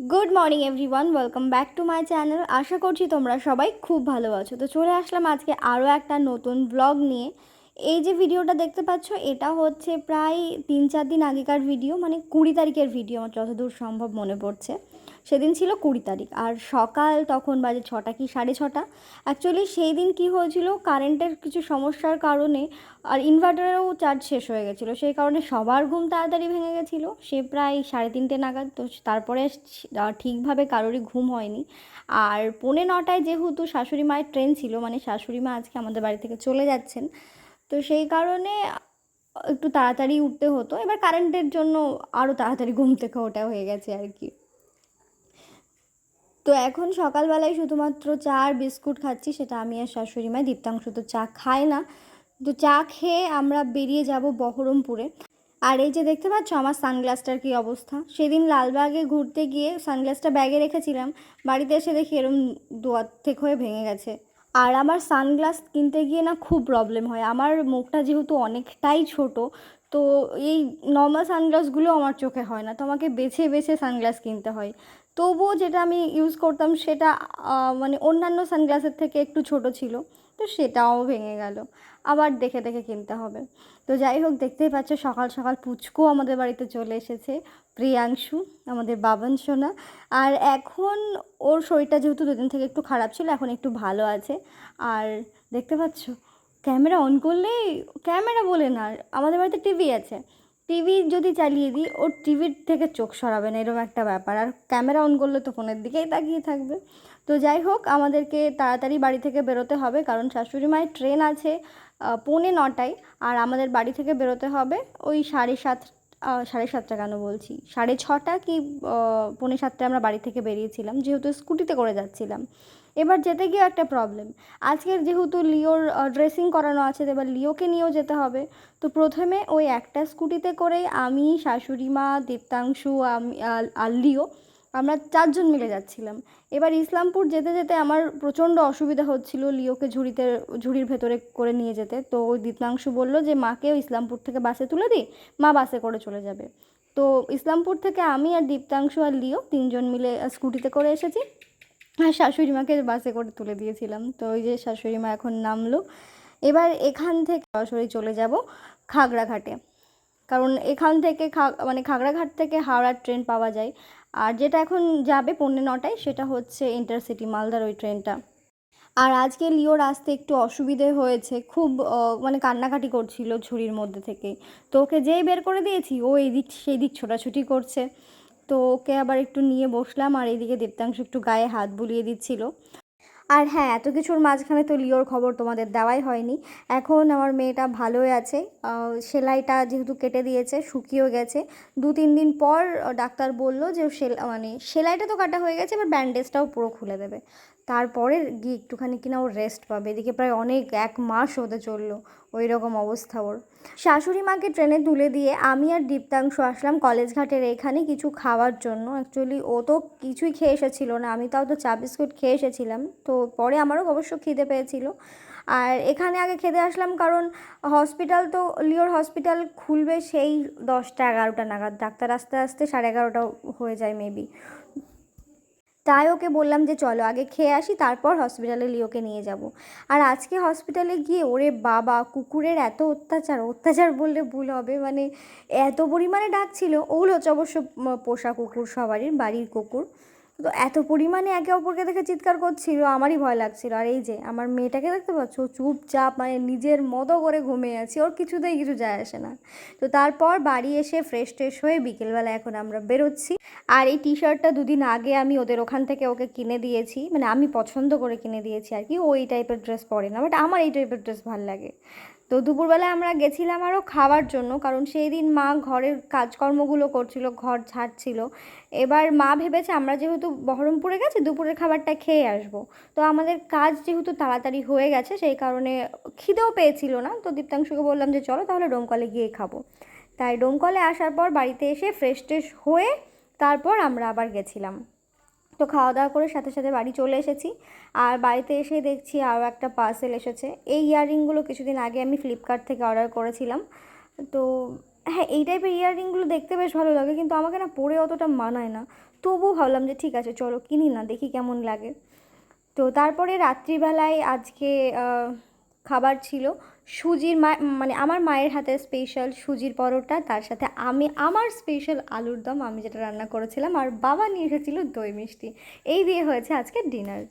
Good morning everyone welcome back to my channel আশা করছি তোমরা সবাই খুব ভালো আছো। তো চলে আসলাম আজকে আরও একটা নতুন ব্লগ নিয়ে। এই যে ভিডিওটা দেখতে পাচ্ছ, এটা হচ্ছে প্রায় তিন চার দিন আগেকার ভিডিও মানে কুড়ি তারিখের ভিডিও আমার যতদূর সম্ভব মনে পড়ছে। সেদিন ছিল কুড়ি তারিখ। আর সকাল তখন বাজে ছটা কি, সাড়ে ছটা। অ্যাকচুয়ালি সেই দিন কী হয়েছিল কারেন্টের কিছু সমস্যার কারণে আর ইনভার্টারেও চার্জ শেষ হয়ে গেছিল। সেই কারণে সবার ঘুম তাড়াতাড়ি ভেঙে গেছিল। সে প্রায় সাড়ে তিনটে নাগাদ। তো তারপরে ঠিকভাবে কারোরই ঘুম হয়নি। আর পৌনে নটায় যেহেতু শাশুড়ি মায়ের ট্রেন ছিল মানে শাশুড়ি মা আজকে আমাদের বাড়ি থেকে চলে যাচ্ছেন, তো সেই কারণে একটু তাড়াতাড়ি উঠতে হতো। এবার কারেন্টের জন্য আরও তাড়াতাড়ি ঘুম থেকে ওটা হয়ে গেছে আর কি। তো এখন সকালবেলায় শুধুমাত্র চা আর বিস্কুট খাচ্ছি, সেটা আমি আর শাশুড়ি মায় দীপ্তাংশু তো চা খায় না। তো চা খেয়ে আমরা বেরিয়ে যাব বহরমপুরে। আর এই যে দেখতে পাচ্ছ আমার সানগ্লাসটার কী অবস্থা? সেদিন লালবাগে ঘুরতে গিয়ে সানগ্লাসটা ব্যাগে রেখেছিলাম, বাড়িতে এসে দেখি এরম দোয়ার থেকে হয়ে ভেঙে গেছে। আর আমার সানগ্লাস কিনতে গিয়ে না খুব প্রবলেম হয়। আমার মুখটা যেহেতু অনেকটাই ছোট, তো এই নর্মাল সানগ্লাসগুলো আমার চোখে হয় না। তো আমাকে বেছে বেছে সানগ্লাস কিনতে হয়। তবুও যেটা আমি ইউজ করতাম সেটা মানে অন্যান্য সানগ্লাসের থেকে একটু ছোট ছিল, তো সেটাও ভেঙে গেল। আবার দেখে দেখে কিনতে হবে। তো যাই হোক, দেখতেই পাচ্ছ সকাল সকাল পুচকু আমাদের বাড়িতে চলে এসেছে, প্রিয়াংশু, আমাদের বাবান সোনা। আর এখন ওর শরীরটা যেহেতু দুদিন থেকে একটু খারাপ ছিল, এখন একটু ভালো আছে। আর দেখতে পাচ্ছ, ক্যামেরা অন করলেই, ক্যামেরা বলে না, আমাদের বাড়িতে টিভি আছে। টিভি যদি চালিয়ে দিই, ওর টিভির থেকে চোখ সরাবে না, এরকম একটা ব্যাপার। আর ক্যামেরা অন করলে তো ফোনের দিকেই তাকিয়ে থাকবে। তো যাই হোক, আমাদেরকে তাড়াতাড়ি বাড়ি থেকে বেরোতে হবে, কারণ শাশুড়ি মায়ের ট্রেন আছে পৌনে নটায়। আর আমাদের বাড়ি থেকে বেরোতে হবে ওই সাড়ে সাত সাড়ে সাতটা কেন বলছি? সাড়ে ছটা কি পৌনে সাতটা আমরা বাড়ি থেকে বেরিয়েছিলাম, যেহেতু স্কুটিতে করে যাচ্ছিলাম। এবার যেতে গিয়ে একটা প্রবলেম আজকের যেহেতু লিওর ড্রেসিং করানো আছে এবার লিওকে নিয়েও যেতে হবে। তো প্রথমে ওই একটা স্কুটিতে করেই আমি শাশুড়ি মা দীপ্তাংশু, আমি আর লিও আমরা চারজন মিলে যাচ্ছিলাম। এবার ইসলামপুর যেতে যেতে আমার প্রচণ্ড অসুবিধা হচ্ছিল লিওকে ঝুড়িতে, ঝুড়ির ভেতরে করে নিয়ে যেতে। তো ওই দীপ্তাংশু বলল যে মাকেও ইসলামপুর থেকে বাসে তুলে দিই মা বাসে করে চলে যাবে। তো ইসলামপুর থেকে আমি আর দীপ্তাংশু আর লিও তিনজন মিলে স্কুটিতে করে এসেছি। আর শাশুড়ি মাকে বাসে করে তুলে দিয়েছিলাম। তো ওই যে শাশুড়ি মা এখন নামলো। এবার এখান থেকে সরাসরি চলে যাব খাগড়াঘাটে। কারণ এখান থেকে মানে খাগড়াঘাট থেকে হাওড়ার ট্রেন পাওয়া যায়। আর যেটা এখন যাবে পৌনে নটায়, সেটা হচ্ছে ইন্টারসিটি মালদার ওই ট্রেনটা। আর আজকে লিওর আসতে একটু অসুবিধে হয়েছে, খুব মানে কান্নাকাটি করছিল ঝুড়ির মধ্যে থেকে তো ওকে যেই বের করে দিয়েছি, ও এই দিক সেই দিক ছোটাছুটি করছে। তো ওকে আবার একটু নিয়ে বসলাম, আর এইদিকে দেবতাংশ একটু গায়ে হাত বুলিয়ে দিচ্ছিল। আর হ্যাঁ এত কিছুর মাঝখানে তো লিওর খবর তোমাদের দেওয়াই হয়নি। এখন আমার মেয়েটা ভালোই আছে। সেলাইটা যেহেতু কেটে দিয়েছে, শুকিয়েও গেছে। দু তিন দিন পর ডাক্তার বলল যে সেল মানে সেলাইটা তো কাটা হয়ে গেছে, এবার ব্যান্ডেজটাও পুরো খুলে দেবে। তারপরে গিয়ে একটুখানি কিনা ওর রেস্ট পাবে। এদিকে প্রায় অনেক, এক মাস হতে চলল ওই রকম অবস্থা ওর। শাশুড়ি মাকে ট্রেনে তুলে দিয়ে আমি আর দীপ্তাংশু আসলাম কলেজ ঘাটের এখানে কিছু খাওয়ার জন্য। অ্যাকচুয়ালি ও তো কিছুই খেয়ে এসেছিল না, আমি তাও তো চা বিস্কুট খেয়ে এসেছিলাম। তো পরে আমারও অবশ্য খিদে পেয়েছিল। আর এখানে আগে খেতে আসলাম কারণ হসপিটাল তো লিওর হসপিটাল খুলবে সেই দশটা এগারোটা নাগাদ। ডাক্তার আসতে আসতে সাড়ে এগারোটা হয়ে যায় মেবি তাই ওকে বললাম যে চলো আগে খেয়ে আসি, তারপর হসপিটালে লিওকে নিয়ে যাব। আর আজকে হসপিটালে গিয়ে ওরে বাবা, কুকুরের এত অত্যাচার অত্যাচার বললে ভুল হবে মানে এত পরিমাণে ডাকছিল ওগুলো হচ্ছে অবশ্য পোষা কুকুর সবারই, বাড়ির কুকুর। তো এত পরিমাণে একে অপরকে দেখে চিৎকার করছিল, আমারই ভয় লাগছিল। আর এই যে, আমার মেয়েটাকে দেখতে পাচ্ছ? চুপচাপ মানে নিজের মতো করে ঘুমিয়ে আছে, ওর কিছুতেই কিছু যায় আসে না। তো তারপর বাড়ি এসে ফ্রেশ ট্রেশ হয়ে বিকেলবেলা এখন আমরা বেরোচ্ছি। আর এই টি শার্টটা দুদিন আগে আমি ওদের ওখান থেকে ওকে কিনে দিয়েছি মানে আমি পছন্দ করে কিনে দিয়েছি আর কি। ও এই টাইপের ড্রেস পরে না বাট আমার এই টাইপের ড্রেস ভালো লাগে। তো দুপুরবেলায় আমরা গেছিলাম আরও খাওয়ার জন্য, কারণ সেই দিন মা ঘরের কাজকর্মগুলো করছিল, ঘর ঝাড়ছিল। এবার মা ভেবেছে আমরা যেহেতু বহরমপুরে গেছি, দুপুরের খাবারটা খেয়ে আসব। তো আমাদের কাজ যেহেতু তাড়াতাড়ি হয়ে গেছে, সেই কারণে খিদেও পেয়েছিল না। তো দীপ্তাংশুকে বললাম যে, চলো তাহলে ডোমকলে গিয়ে খাব। তাই ডোমকলে আসার পর বাড়িতে এসে ফ্রেশ ট্রেশ হয়ে তারপর আমরা আবার গেছিলাম। তো খাওয়া দাওয়া করে সাথে সাথে বাড়ি চলে এসেছি। আর বাড়িতে এসে দেখছি আরও একটা পার্সেল এসেছে। এই ইয়াররিংগুলো কিছুদিন আগে আমি ফ্লিপকার্ট থেকে অর্ডার করেছিলাম। তো হ্যাঁ এই টাইপের ইয়াররিংগুলো দেখতে বেশ ভালো লাগে, কিন্তু আমাকে না পরে অতটা মানায় না। তবু ভাবলাম যে ঠিক আছে, চলো কিনি না, দেখি কেমন লাগে। তো তারপরে রাত্রিবেলায় আজকে খাবার ছিল। সুজির মা মানে আমার মায়ের হাতে স্পেশাল সুজির পরোটা, তার সাথে আমি, আমার স্পেশাল আলুর দম আমি যেটা রান্না করেছিলাম, আর বাবা নিয়ে এসেছিল দই মিষ্টি। এই দিয়ে হয়েছে আজকে ডিনার